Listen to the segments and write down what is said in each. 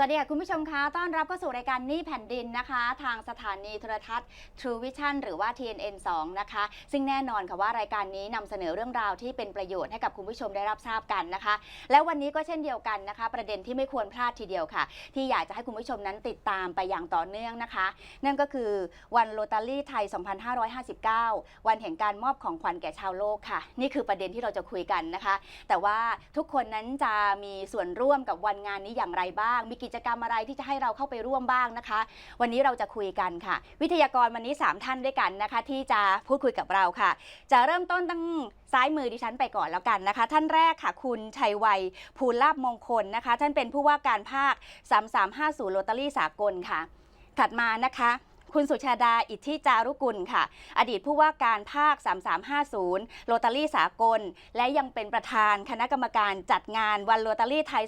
สวัสดีค่ะคุณผู้ชมคะ ต้อนรับเข้าสู่รายการนี้แผ่นดินนะคะ ทางสถานีโทรทัศน์ True Vision หรือว่า TNN 2 นะคะ ซึ่งแน่นอนค่ะว่ารายการนี้นำเสนอเรื่องราวที่เป็นประโยชน์ให้กับคุณผู้ชมได้รับทราบกันนะคะ และวันนี้ก็เช่นเดียวกันนะคะ ประเด็นที่ไม่ควรพลาดทีเดียวค่ะ ที่อยากจะให้คุณผู้ชมนั้นติดตามไปอย่างต่อเนื่องนะคะ นั่นก็คือวันโรตารี่ไทย 2559 วันแห่งการมอบของขวัญแก่ชาวโลกค่ะ นี่คือประเด็นที่เราจะคุยกันนะคะ แต่ว่าทุกคนนั้นจะมีส่วนร่วมกับวันงานนี้อย่างไรบ้างมีกิจกรรมอะไรที่จะให้เราเข้าไปร่วมบ้างนะคะ วันนี้เราจะคุยกันค่ะ วิทยากรวันนี้ 3 ท่านด้วยกันนะคะ ที่จะพูดคุยกับเราค่ะ จะเริ่มต้นตั้งซ้ายมือดิฉันไปก่อนแล้วกันนะคะ ท่านแรกค่ะ คุณชัยวัยภูลาบมงคลนะคะ ท่านเป็นผู้ว่าการภาค 3350โรตารี่สากลค่ะ ถัดมานะคะ คุณสุชาดาอิทธิจารุกุลค่ะ อดีตผู้ว่าการภาค 3350 โรตารี่สากล และยังเป็นประธานคณะกรรมการจัดงานวันโรตารี่ไทย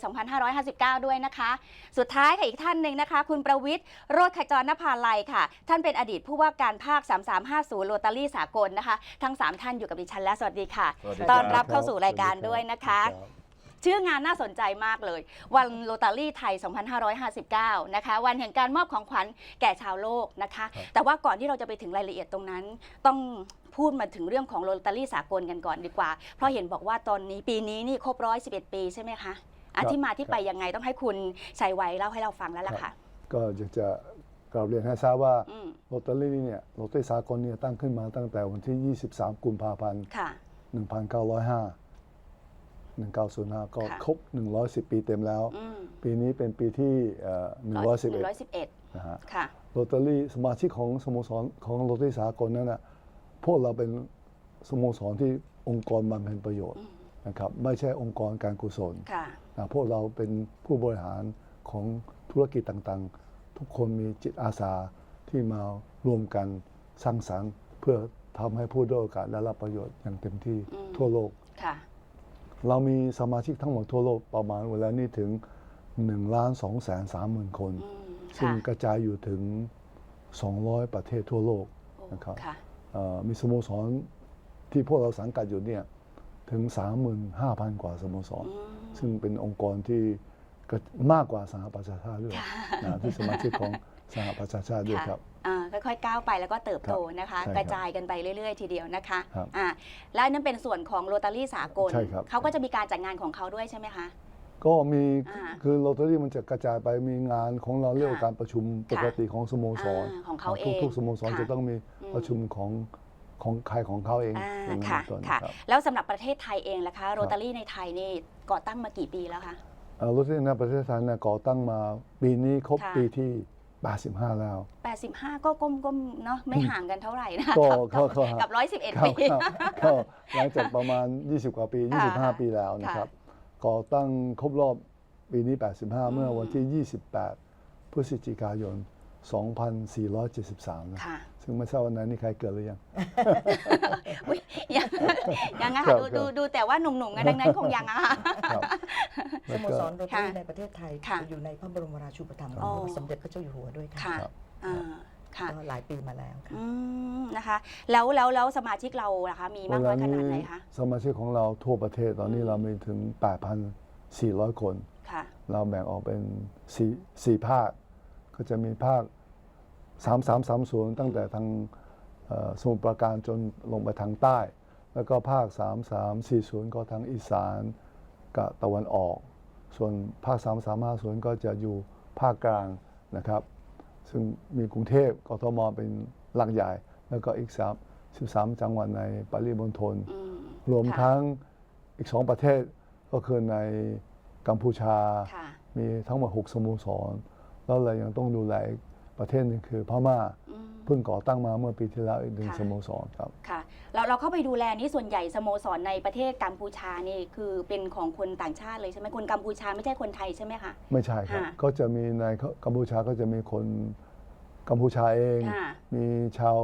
2559 ด้วยนะคะ สุดท้ายค่ะอีกท่านหนึ่งนะคะ คุณประวิทย์โรจน์ขจรนภาลัยค่ะ ท่านเป็นอดีตผู้ว่าการภาค 3350 โรตารี่สากลนะคะ ทั้ง 3 ท่านอยู่กับดิฉันและสวัสดีค่ะสวัสดีต้อนรับครับเข้าสู่รายการด้วยนะคะ ชื่องานน่าสนใจมากเลย วันโรตารี่ไทย 2559 นะคะ วันแห่งการมอบของขวัญแก่ชาวโลกนะคะครับแต่ว่าก่อนที่เราจะไปถึงรายละเอียดตรงนั้น ต้องพูดมาถึงเรื่องของโรตารี่สากลกันก่อนดีกว่า เพราะเห็นบอกว่าตอนนี้ปีนี้นี่ครบ111ปีใช่ไหมคะอะครับที่มาที่ครับไปยังไงต้องให้คุณชัยวัยเล่าให้เราฟังแล้วล่ะค่ะ ก็อยากจะกล่าวเรียนให้ทราบว่าอืมโรตารี่เนี่ยโรตารี่สากลเนี่ยตั้งขึ้นมาตั้งแต่วันที่ 23 กุมภาพันธ์ค่ะ1905 1905 ก็ค่ะครบ 110 ปีเต็มแล้ว อืมปีนี้เป็นปีที่เอ่อ111 111 นะฮะค่ะ โรตารี่สมาชิกของสโมสรของโรตารี่สากลนั้นนะพวกเราเป็นสโมสรที่องค์กรบำเพ็ญประโยชน์นะครับไม่ใช่องค์กรการกุศลค่ะ นะพวกเราเป็นผู้บริหารของธุรกิจต่างๆ ทุกคนมีจิตอาสาที่มารวมกันสร้างสรรค์ เพื่อทำให้ผู้ได้อยโอกาสได้รับประโยชน์อย่างเต็มที่อืมทั่วโลก ค่ะ เรามีสมาชิกทั้งหมดทั่วโลกประมาณเวลานี้ถึง1ล้าน2แสน3หมื่นคนอืมซึ่งค่ะกระจายอยู่ถึง 200 ประเทศทั่วโลกโอ้นะครับค่ะเอ่อมีสโมสรที่พวกเราสังกัดอยู่เนี่ยถึง 35,000 กว่าสโมสรอืมซึ่งเป็นองค์กรที่ กระมากกว่าสหประชาชาติด้วยค่ะนะที่สมาชิกของสหประชาชาติด้วยค่ะครับอ่าค่อยๆก้าวไปแล้วก็เติบโตนะคะใช่ครับกระจายกันไปเรื่อยๆ ทีเดียวนะคะครับอ่าแล้วนั่นเป็นส่วนของโรตารี่สากลใช่ครับเขาก็จะมีการจัดงานของเขาด้วยใช่ไหมคะก็มีอ่าคือโรตารี่มันจะกระจายไปมีงานของเราเรียกว่าค่ะการประชุมปกติของสโมสรอ่าของเขาเองทุกๆสโมสรค่ะจะต้องมีอืมประชุมของของใครของเขาเองอ่าอย่างนั้นค่ะเป็นต้นค่ะครับแล้วสำหรับประเทศไทยเองล่ะคะโรตารี่ในไทยนี่ก่อตั้งมากี่ปีแล้วคะเอ่อโรตารี่ในประเทศไทยเนี่ยก่อตั้งมาปีนี้ครบค่ะ ปีที่ 85 แล้ว 85 ก็ก้มๆเนาะไม่ห่างกันเท่าไหร่นะคะก็กับก็กับก็กับครับ 111 ปีครับก็หลังจากประมาณ 20 กว่าปี ค่ะ25 ปีแล้วนะครับ ก่อตั้งครบรอบปีนี้ 85 เมื่อวันที่ 28 พฤศจิกายน 2473นะค่ะ ซึ่งไม่ทราบวันนั้นนี่ใครเกิดหรือยัง อุ๊ยยังยังอะครัค่ะบดูดูดูแต่ว่าหนุ่มๆกันดังนั้นคงยังอะค่ะ ครับสแล้วโมก็ สรโรตารี่ค่ะในประเทศไทยค่ะอยู่ในพระบรมราชูปถัมภ์อ๋ขอองพระสมเด็จพระเจ้าอยู่หัวด้วยค่ะค่ะครับ อ่าค่ะก็หลายปีมาแล้วค่ะ อืมนะคะ แล้วแล้วแล้วสมาชิกเราล่ะคะ มีมากน้อยขนาดไหนคะ สมาชิกของเราทั่วประเทศตอนนี้เรามีถึง 8,400 คน ค่ะ เราแบ่งออกเป็นสี่สี่ภาค ก็จะมีภาค 3330 ตั้งแต่ทางเอ่อสมุทรปราการจนลงไปทางใต้ แล้วก็ภาค 3340 ก็ทางอีสานกับตะวันออก ส่วนภาค 3350 ก็จะอยู่ภาคกลางนะครับ ซึ่งมีกรุงเทพกทมเป็นหลักใหญ่ แล้วก็อีก3 13 จังหวัดในปริมณฑลอืมรวมค่ะทั้งอีกสองประเทศก็คือในกัมพูชาค่ะมีทั้งหมด 6 สโมสร แล้วเรายังต้องดูแลอีกประเทศหนึงคือพม่าอืมเพิ่งก่อตั้งมาเมื่อปีที่แล้วอีกหนึ่งค่ะสโมสรครับค่ะเราเราเข้าไปดูแลนี่ส่วนใหญ่สโมสรในประเทศกัมพูชานี่คือเป็นของคนต่างชาติเลยใช่ไหมคนกัมพูชาไม่ใช่คนไทยใช่ไหมคะไม่ใช่ครับค่ะก็จะมีในกัมพูชาก็จะมีคนกัมพูชาเองค่ะมีชาว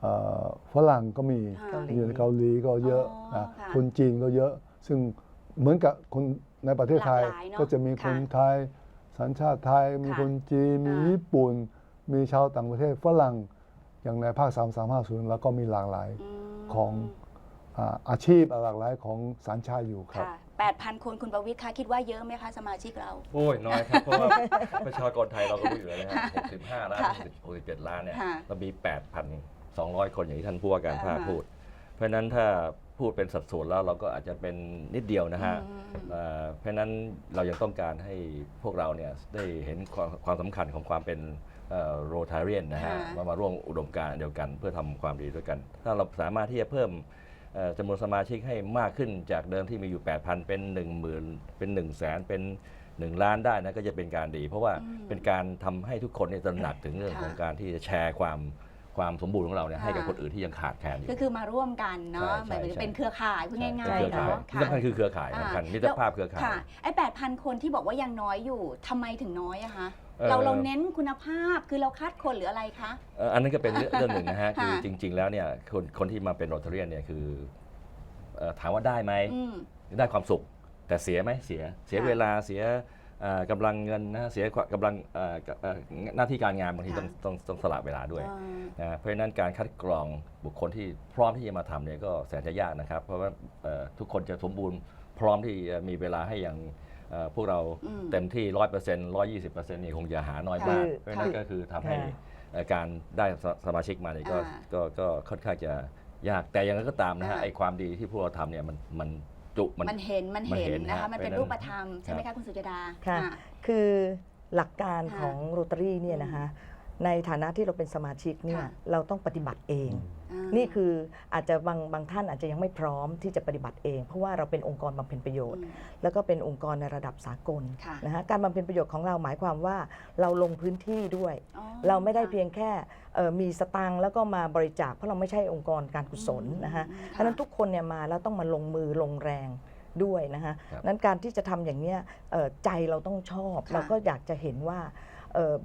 เอ่อฝรั่งก็มีค่ะเกาหลีอยู่ในเกาหลีก็เยอะอ๋อนะค่ะคนจีนก็เยอะ ซึ่งเหมือนกับคนในประเทศไทยหลากหลายเนอะก็จะมีคนค่ะไทย สัญชาติไทย มีค่ะคนจีน มีอ่าญี่ปุ่น มีชาวต่างประเทศฝรั่ง อย่างในภาค 3350 แล้วก็มีหลากหลายอืมของอ่าอาชีพหลากหลายของสัญชาติอยู่ครับค่ะ8,000 คนคุณประวิทย์คะคิดว่าเยอะไหมคะสมาชิกเรา โอ้ย น้อยครับ เพราะว่าประชากรไทยเราก็รู้อยู่แล้วนะฮะ65 ล้านค่ะ67ล้านเนี่ยค่ะเรามี 8,200 คนอย่างที่ท่านผู้ว่าการภาคอ่าพูด เพราะฉะนั้นถ้า พูดเป็นสัดส่วนแล้วเราก็อาจจะเป็นนิดเดียวนะฮะอืมเอ่อเพราะฉะนั้นเรายังต้องการให้พวกเราเนี่ยได้เห็นความความสำคัญของความเป็นโรทาเรียนนะฮะค่ะมามาร่วมอุดมการณ์เดียวกัน เพื่อทำความดีด้วยกัน ถ้าเราสามารถที่จะเพิ่มเอ่อจำนวนสมาชิกให้มากขึ้นจากเดิมที่มีอยู่ 8,000 เป็น 1 0,000 เป็น 1 0 0 0 0แสนเป็น 1 ล้านได้นะก็จะเป็นการดี เพราะว่าอืมเป็นการทำให้ทุกคนเนี่ยตระหนักถึงเรื่องค่ะของการที่จะแชร์ความ ความสมบูรณ์ของเราเนี่ยให้กับค่ะคนอื่นที่ยังขาดแคลนอยู่ ก็คือมาร่วมกันเนาะใช่เหมือนใช่เป็นเครือข่ายพูดง่ายเป็นเครือๆข่ายเนาะที่สำคัญคือเครือข่ายอ่าสำคัญมิตรภาพเครือข่ายค่ะไอ้8,000คนที่บอกว่ายังน้อยอยู่ทำไมถึงน้อยอะคะเอ่อเราเราเน้นคุณภาพคือเราคัดคนหรืออะไรคะเอ่ออันนั้นก็เป็นเรื่องเรื่องหนึ่งนะฮะคือค่ะจริง ๆ แล้วเนี่ยคนคนที่มาเป็นโรตาเรียนเนี่ยคือเอ่อถามว่าได้ไหมอืมได้ความสุข แต่เสียไหมเสียเสียค่ะเวลาเสียเอ่อ กำลังเงินนะเสียกำลังเอ่อเอ่อหน้าที่การงานบางทีค่ะต้องต้องต้องสละเวลาด้วยอ่านะเพราะฉะนั้นการคัดกรองบุคคลที่พร้อมที่จะมาทำเนี่ยก็แสนจะยากนะครับ เพราะว่าเอ่อทุกคนจะสมบูรณ์พร้อมที่จะมีเวลาให้อย่างเอ่อพวกเราอืมเต็มที่ร้อยเปอร์เซ็นต์ร้อยยี่สิบเปอร์เซ็นต์นี่คงจะหาน้อยมากคือเพราะฉะนั้นก็คือทำให้ค่ะเอ่อการได้สสมาชิกมาเนี่ยก็อ่าก็ก็ค่อนข้างจะยากแต่อย่างนั้นก็ตามนะฮะอ่าไอ้ความดีที่พวกเราทำเนี่ยมันมัน จุมัน มันเห็นมันมันเห็เห็นนนะคะฮะมันเป็นเพราะฉะนั้นรูปธรรมใช่ไหมคะคุณสุจดาค่ะ อ่า คือหลักการค่ะของโรตารี่เนี่ยนะคะ ในฐานะที่เราเป็นสมาชิกเนี่ยค่ะ เราต้องปฏิบัติเอง อ่านี่คืออาจจะบางบางท่านอาจจะยังไม่พร้อมที่จะปฏิบัติเอง เพราะว่าเราเป็นองค์กรบำเพ็ญประโยชน์ อืม แล้วก็เป็นองค์กรในระดับสากลค่ะ นะฮะการบำเพ็ญประโยชน์ของเราหมายความว่าเราลงพื้นที่ด้วย อ๋อเราไม่ได้ค่ะเพียงแค่เอ่อมีสตังค์แล้วก็มาบริจาคเพราะเราไม่ใช่องค์กรการกุศลนะฮะอืมเพราะฉะนั้นทุกคนเนี่ยมาแล้วต้องมาลงมือลงแรงด้วยนะฮะครับ นั้นการที่จะทำอย่างเนี้ยเอ่อใจเราต้องชอบค่ะเราก็อยากจะเห็นว่าเอ่อ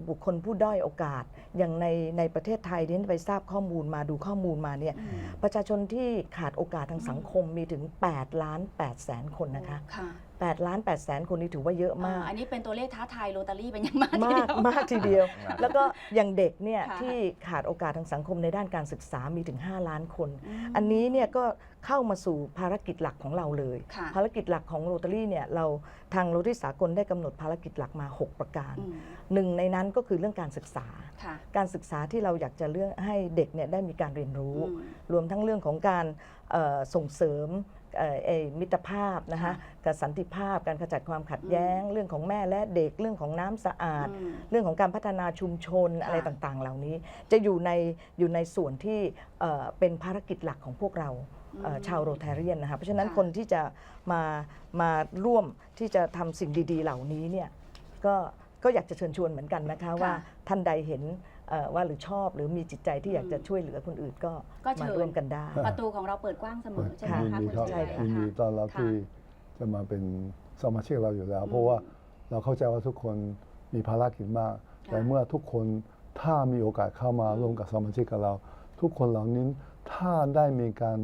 บุคคลผู้ด้อยโอกาส อย่างในในประเทศไทยที่ไปทราบข้อมูลมาดูข้อมูลมาเนี่ยอืมประชาชนที่ขาดโอกาสทางสังคมมีถึง8ล้าน8แสนคนนะคะค่ะ 8 ล้าน8แสนคนนี้ถือว่าเยอะมากอ่อันนี้เป็นตัวเลขท้าทายโรตารี่เป็นอย่างมากทีมากเดียว มากทีเดียวมากแล้วก็อย่างเด็กเนี่ยค่ะ ที่ขาดโอกาสทางสังคมในด้านการศึกษามีถึง 5 ล้านคน ม อันนี้เนี่ยก็เข้ามาสู่ภารกิจหลักของเราเลย ค่ะ ภารกิจหลักของโรตารี่เนี่ยเราทางโรตารี่สากลได้กำหนดภารกิจหลักมา 6 ประการ อืมหนึ่งในนั้นก็คือเรื่องการศึกษา ค่ะการศึกษาที่เราอยากจะเรื่องให้เด็กเนี่ยได้มีการเรียนรู้ อืม รวมทั้งเรื่องของการเอ่อส่งเสริมเอ่อเอ่อ มิตรภาพนะคะค่ะกับสันติภาพการขจัดความขัดแย้ง เรื่องของแม่และเด็กเรื่องของน้ำสะอาดอืมเรื่องของการพัฒนาชุมชนค่ะอะไรต่างๆ เหล่านี้ จะอยู่ในอยู่ในส่วนที่เอ่อเป็นภารกิจหลักของพวกเราเอ่ออืมชาวโรตาเรียนนะคะเพราะฉะนั้นค่ะคนที่จะมามาร่วมที่จะทำสิ่งดี ๆ เหล่านี้เนี่ยก็ก็อยากจะเชิญชวนเหมือนกันนะคะว่าท่านใดเห็นเอ่อ ว่าหรือชอบหรือมีจิตใจที่อยากจะช่วยเหลือคนอื่นก็ก็เชิมาญ ร่วมกันได้ ประตูของเราเปิดกว้างเสมอใช่ไหมยินคะดีคุณครับสุจใช่ดาค่ะยินดีค่ะต้อนรับค่ะ ที่จะมาเป็นสมาชิกเราอยู่แล้ว เพราะว่าเราเข้าใจว่าทุกคนมีภารกิจมากค่ะแต่เมื่อทุกคนถ้ามีโอกาสเข้ามาร่วมกับสมาชิกกับเรา ทุกคนเหล่านี้ถ้าได้มีการ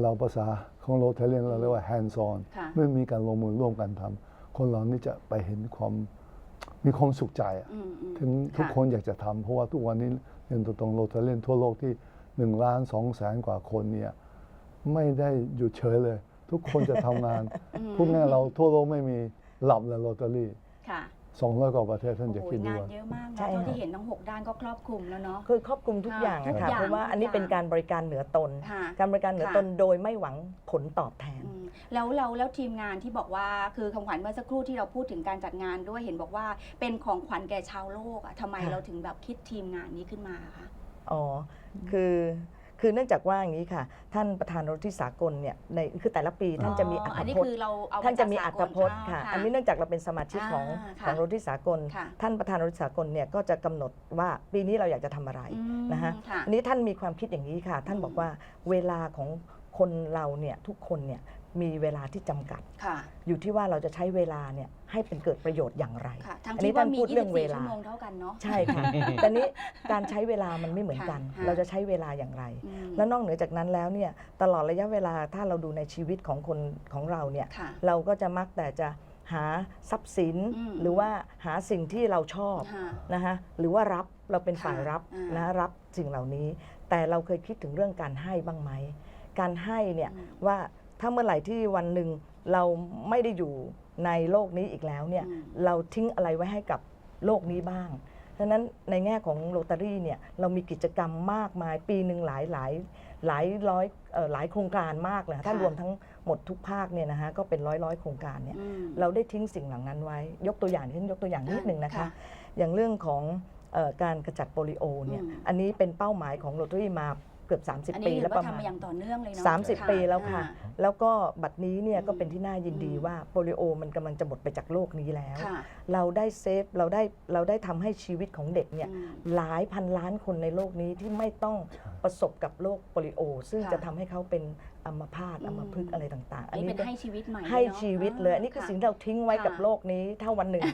เราภาษาของโรเทเลียนเราเรียกว่า hands on ค่ะ เมื่อมีการลงมือร่วมกันทำคนเหล่านี้จะไปเห็นความ มีความสุขใจอะอืมอืมถึงทุกคนอยากจะทำเพราะว่าทุกวันนี้เรียนตรงๆโรเทเลียนทั่วโลกที่หนึ่งล้านสองแสนกว่าคนเนี่ยไม่ได้หยุดเฉยเลย ทุกคนจะทำงานอืมพูดง่ายๆเราทั่วโลกไม่มีหลับเลยโรตารี่ ค่ะ สองร้อยกว่าประเทศท่านโอ้จะโหคิดดูงานว่า เยอะมากใช่นะเท่าค่ะที่เห็นทั้งหกด้านก็ครอบคลุมแล้วเนาะ คือครอบคลุมทุกค่ะอย่างทุกนะคะอย่างเพราะว่าอันนี้ทุกอย่าง เป็นการบริการเหนือตน ค่ะ การบริการเหนือค่ะ ตนโดยไม่หวังผลตอบแทน อืมแล้วแล้วแล้วทีมงานที่บอกว่าคือคำขวัญเมื่อสักครู่ที่เราพูดถึงการจัดงานด้วยเห็นบอกว่าเป็นของขวัญแก่ชาวโลกอะทำไมค่ะ เราถึงแบบคิดทีมงานนี้ขึ้นมาคะ อ๋อคือ คือเนื่องจากว่าอย่างนี้ค่ะ ท่านประธานรถที่สากลเนี่ยในคือแต่ละปีท่านจะมีอัอันตนี้พจคืน์อเราเอาท่านจะมีจอักตสากลพจน์ค่ะาอันนี้เนื่องจากเราเป็นสมาชิกของอ่าค่ะของรถที่สากล ค่ะ ท่านประธานรถที่สากลเนี่ยก็จะกำหนดว่าปีนี้เราอยากจะทำอะไร อืมนะคะค่ะอันนี้ท่านมีความคิดอย่างนี้ค่ะ ท่านอืมบอกว่าเวลาของคนเราเนี่ยทุกคนเนี่ย มีเวลาที่จำกัด ค่ะ อยู่ที่ว่าเราจะใช้เวลาเนี่ยให้เป็นเกิดประโยชน์อย่างไร ค่ะทั้งอันนี้ที่ว่าท่านมีพูดเรื่องเว24ลา ชั่วโมงเท่ากันเนาะ ใช่ค่ะ แต่นี้การใช้เวลามันไม่เหมือนกันค่ะ เราจะใช้เวลาอย่างไร อืมแล้วนอกเหนือจากนั้นแล้วเนี่ยตลอดระยะเวลาถ้าเราดูในชีวิตของคนของเราเนี่ย ค่ะ เราก็จะมักแต่จะหาทรัพย์สิน อืม หรือว่าหาสิ่งที่เราชอบค่ะ นะคะหรือว่ารับเราเป็นฝ่ายค่ะรับอ่านนะรับสิ่งเหล่านี้ แต่เราเคยคิดถึงเรื่องการให้บ้างไหม การให้เนี่ยอืม ว่า ถ้าเมื่อไหร่ที่วันหนึ่งเราไม่ได้อยู่ในโลกนี้อีกแล้วเนี่ยอืมเราทิ้งอะไรไว้ให้กับโลกนี้บ้างดังนั้นในแง่ของโรตารี่เนี่ยเรามีกิจกรรมมากมาย ปีหนึ่งหลายหลายหลายร้อยเอ่อหลายโครงการมากเลยถ้ารวมทั้งหมดทุกภาคเนี่ยนะฮะก็เป็นร้อยร้อยโครงการเนี่ยอืมเราได้ทิ้งสิ่งเหล่านั้นไว้ ยกตัวอย่างเช่นยกตัวอย่างนิดหนึ่งนะคะค่ะอย่างเรื่องของเออการกระจัดโปลิโอเนี่ยอืมอันนี้เป็นเป้าหมายของโรตารี่มา เกือบอัน30นี้ปีถืแล้วอปว่าระมาณทำมาอย่างต่อเนื่องเลยเนาะ30ปีแล้วค่ะอ่าแล้วก็บัดนี้เนี่ยอืมก็เป็นที่น่ายินดีอืมว่าโปลิโอมันกำลังจะหมดไปจากโลกนี้แล้วค่ะเราได้เซฟเราได้เราได้ทำให้ชีวิตของเด็กเนี่ยอืมหลายพันล้านคนในโลกนี้ที่ไม่ต้องประสบกับโรคโปลิโอ ซึ่งค่ะจะทำให้เขาเป็นอัมพาตอืมอัมพฤกษ์อะไรต่าง ๆ อันนี้เป็นก็ให้ชีวิตใหม่ให้เนอะชีวิตเลยอันนี้คือสิ่งที่เราทิ้งไว้ค่ะกับโลกนี้ถ้าวันหนึ่ง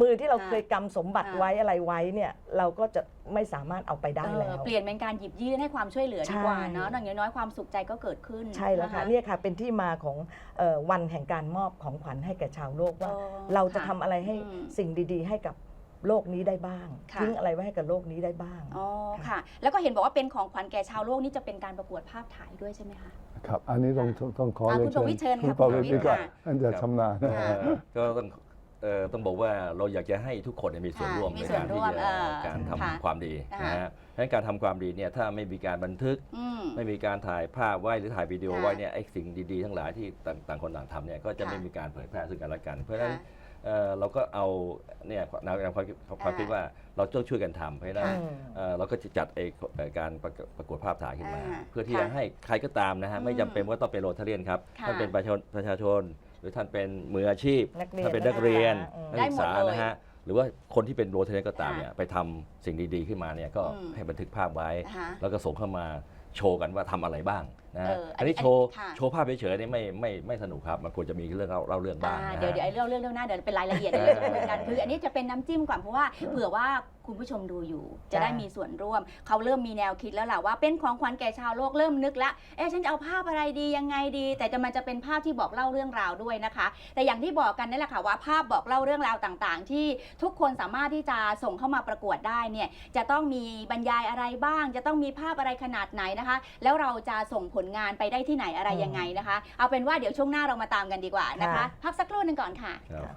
มือที่เราค่ะเคยกำสมบัติค่ะไว้อะไรไว้เนี่ยเราก็จะไม่สามารถเอาไปได้เออแล้ว เปลี่ยนเป็นการหยิบยื่นให้ความช่วยเหลือดีกว่าใช่เนาะอย่างน้อยๆความสุขใจก็เกิดขึ้น ใช่แล้วค่ะนเนี่ยค่ะเป็นที่มาของเอ่อวันแห่งการมอบของขวัญให้แก่ชาวโลกว่าอ๋อเราจะค่ทำอะไรให้อืมสิ่งดี ๆ ให้กับโลกนี้ได้บ้างค่ะทิ้งอะไรไว้ให้กับโลกนี้ได้บ้างอ๋อค่ะ แล้วก็เห็นบอกว่าเป็นของขวัญแก่ชาวโลกนี่จะเป็นการประกวดภาพถ่ายด้วยใช่ไหมคะครับ อันนี้ต้องต้องต้องขออ่าเรียนคุณประวิตรเชิญคุณค่ะประวิตรคุณประวิตรดีกว่าค่ะท่านจะชำนาญค่ะเอ่อก็ต้อง เอ่อต้องบอกว่าเราอยากจะให้ทุกคนเนี่ยมีส่วนค่ะร่วมมีในส่วนการร่ที่วมจะเออการทำค่ะความดีค่ะนะฮะเพราะฉะนั้นการทำความดีเนี่ยถ้าไม่มีการบันทึก อืม ไม่มีการถ่ายภาพไว้หรือถ่ายวิดีโอค่ะไว้เนี่ยไอ้สิ่งดีๆทั้งหลายที่ต่างต่างคนต่างทำเนี่ยก็จะค่ะไม่มีการเผยแพร่ซึ่งกันและกัน เพราะฉะนั้นค่ะเอ่อเราก็เอาเนี่ยแนวแนวความคิดความคิดว่าเราต้องช่วยกันทำเพราะฉะนั้นค่ะเอ่อเราก็จะจัดไอ้เอ่อการประกวดประกวดภาพถ่ายขึ้นมา อ่าเพื่อที่จะค่ะให้ใครก็ตามนะฮะไม่อืมจำเป็นว่าต้องเป็นโรทาเรียนครับค่ะท่านเป็นประชาชนประชาชนห รือท่านเป็นมืออาชีพนักเรียนท่านเป็นนักเรียนนันักกศึศึกกษาษานะฮะหรือว่าคนที่เป็นโรทาเรียนก็ตามค่ะเนี่ยไปทำสิ่งดีๆขึ้นมาเนี่ยก็อืมให้บันทึกภาพไว้นะคะแล้วก็ส่งเข้ามา โชว์กันว่าทำอะไรบ้างนะฮะเอออัอันนนี้นี้โชว์ค่ะโชว์ภาพเฉยๆนี่ไม่ไม่ไม่สนุกครับมันควรจะมีเรื่องเล่าเล่าเรื่องบ้างอ่านะเดี๋ยวฮะเดี๋ยวไอ้เรื่องเรื่องเรื่องหน้าเดี๋ยวเป็นรายละเอียดเดี๋ยวเราจะคุยกันคืออันนี้จะเป็นน้ำจิ้มก่อนเพราะว่าเผื่อว่าคุณผู้ชมดูอยู่ จะได้มีส่วนร่วม เขาเริ่มมีแนวคิดแล้วแหละว่าเป็นของขวัญแก่ชาวโลกเริ่มนึกแล้วเอ๊ะฉันจะเอาภาพอะไรดียังไงดี แต่จะมันจะเป็นภาพที่บอกเล่าเรื่องราวด้วยนะคะ แต่อย่างที่บอกกันนี่แหละค่ะว่าภาพบอกเล่าเรื่องราวต่างๆ ที่ทุกคนสามารถที่จะส่งเข้ามาประกวดได้เนี่ยจะต้องมีบรรยายอะไรบ้าง จะต้องมีภาพอะไรขนาดไหนคะ แล้วเราจะส่งผลงานไปได้ที่ไหนอะไรยังไงนะคะ เอาเป็นว่าเดี๋ยวช่วงหน้าเรามาตามกันดีกว่านะคะพักสักครู่หนึ่งก่อนค่ะ ครับ